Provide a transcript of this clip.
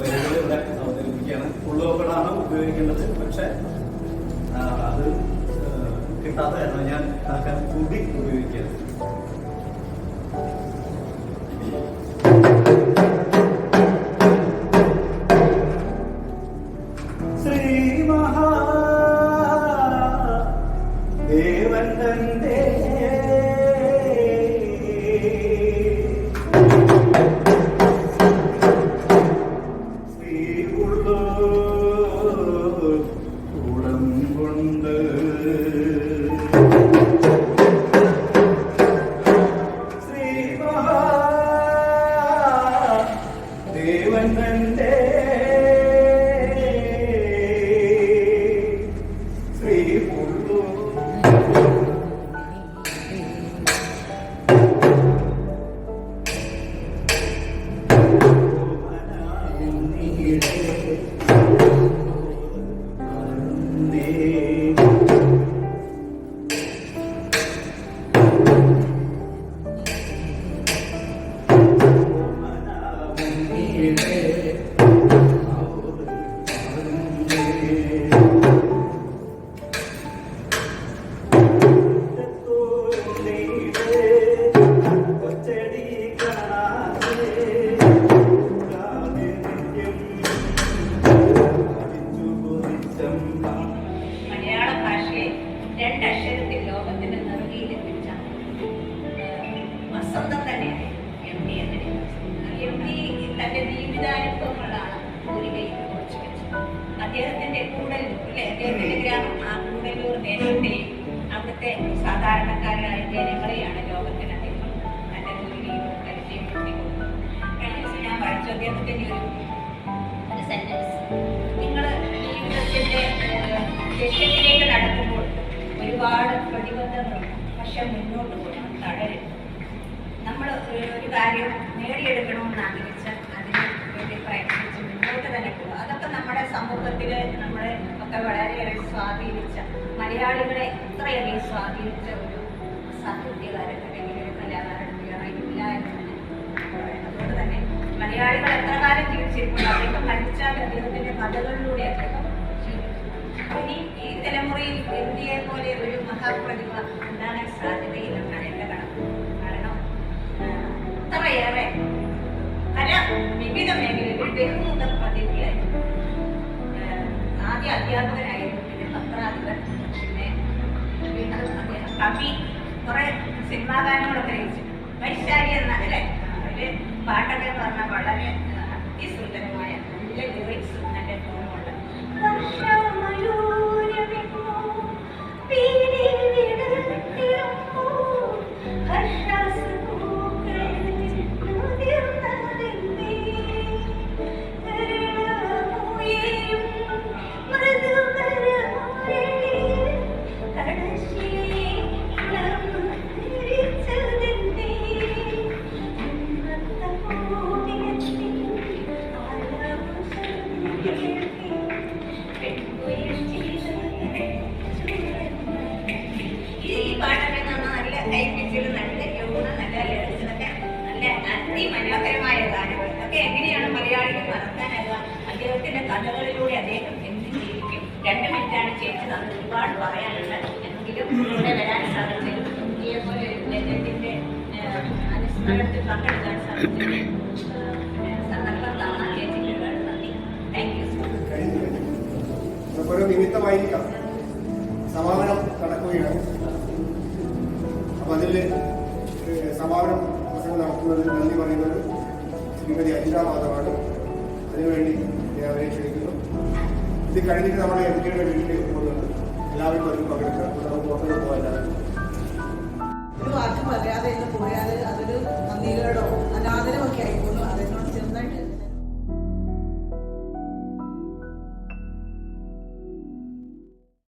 വരികൾ അവതരിപ്പിക്കുകയാണ്. ഉള്ളോക്കടാണ് ഉപയോഗിക്കേണ്ടത്. പക്ഷെ അത് കിട്ടാത്ത കാരണം ഞാൻ ആ കൂടി ഉപയോഗിക്കുന്നു അദ്ദേഹത്തിന്റെ കൂടല്ലൂർ അല്ലെ അദ്ദേഹത്തിന്റെ ഗ്രാമം ആ കൂടല്ലൂർ ദേശത്തെയും അവിടുത്തെ സാധാരണക്കാരായ ജനങ്ങളെയാണ് ലോകത്തിന് അദ്ദേഹം തന്റെ ജോലിയും പരിചയപ്പെടുത്തി കൊടുത്തത് കഴിഞ്ഞ ദിവസം ഞാൻ വായിച്ചു അദ്ദേഹത്തിന്റെ ഒരു ഒരു സെന്റൻസ് നിങ്ങൾ ജീവിതത്തിന്റെ ലക്ഷ്യത്തിലേക്ക് നടക്കുമ്പോൾ ഒരുപാട് പ്രതിബന്ധങ്ങളുണ്ട് പക്ഷെ മുന്നോട്ട് പോകണം തളരും നമ്മൾ ഒരു കാര്യം നേടിയെടുക്കണമെന്ന് ആഗ്രഹിച്ചാൽ അതിന് വേണ്ടി പ്രയത്നിച്ച് മുന്നോട്ട് തന്നെ പോകും അതൊക്കെ നമ്മുടെ സമൂഹത്തിൽ നമ്മളെ ഒക്കെ വളരെയേറെ സ്വാധീനിച്ച മലയാളികളെ ഇത്രയധികം സ്വാധീനിച്ച ഒരു സാഹിത്യകാരൻ അല്ലെങ്കിൽ ഒരു കലാകാരൻ ഇല്ല എന്ന് തന്നെ അതുകൊണ്ട് തന്നെ മലയാളികൾ എത്ര കാലം ജീവിച്ചിരിക്കുന്നു അദ്ദേഹം മരിച്ചാൽ അദ്ദേഹത്തിന്റെ കഥകളിലൂടെ അദ്ദേഹം. ഇനി ഈ തലമുറയിൽ ഇന്ത്യയെ പോലെ ഒരു മഹാപ്രതിഭ ഉണ്ടാകാൻ സാധ്യതയില്ലെന്നാണ് എന്റെ കണക്ക്. കാരണം ഇത്രയേറെ വിവിധ മേഖലകളിൽ ബഹുമുഖ പ്രതിഭയായിരുന്നു ആദ്യ അധ്യാപകനായിരുന്നു പിന്നെ പത്രാധിപർ പിന്നെ കവി കുറെ സിനിമാ ഗാനങ്ങളൊക്കെ രചിച്ചു വൈശാലി എന്ന അല്ലേ അതിൽ പാട്ടൊക്കെ എന്ന് പറഞ്ഞാൽ വളരെ അതിസുന്ദരമായ നല്ല ലിറിക്സും നല്ല നല്ല നല്ല അതിമനോഹരമായ ഒക്കെ എങ്ങനെയാണ് മലയാളികൾ രണ്ട് എങ്കിലും ഇവിടെ വരാൻ നിമിത്തമായിരിക്കാം. സമാപനം നടക്കുകയാണ്. അതിൽ സമാപനം പ്രസംഗം നടത്തുന്നതിൽ നന്ദി പറയുന്നത് ശ്രീമതി അജിത മാധവാണ്. അതിനുവേണ്ടി അവരെ ക്ഷണിക്കുന്നു. ഇത് കഴിഞ്ഞിട്ട് നമ്മുടെ എം ജിയുടെ വീട്ടിലേക്ക് പോകുന്നത് എല്ലാവരും അതിൽ പങ്കെടുക്കുക നമുക്ക് പുറത്തേക്ക് പോകാൻ ഒരു വാക്ക് പറയാതെ പോയാൽ ആയിപ്പോന്നു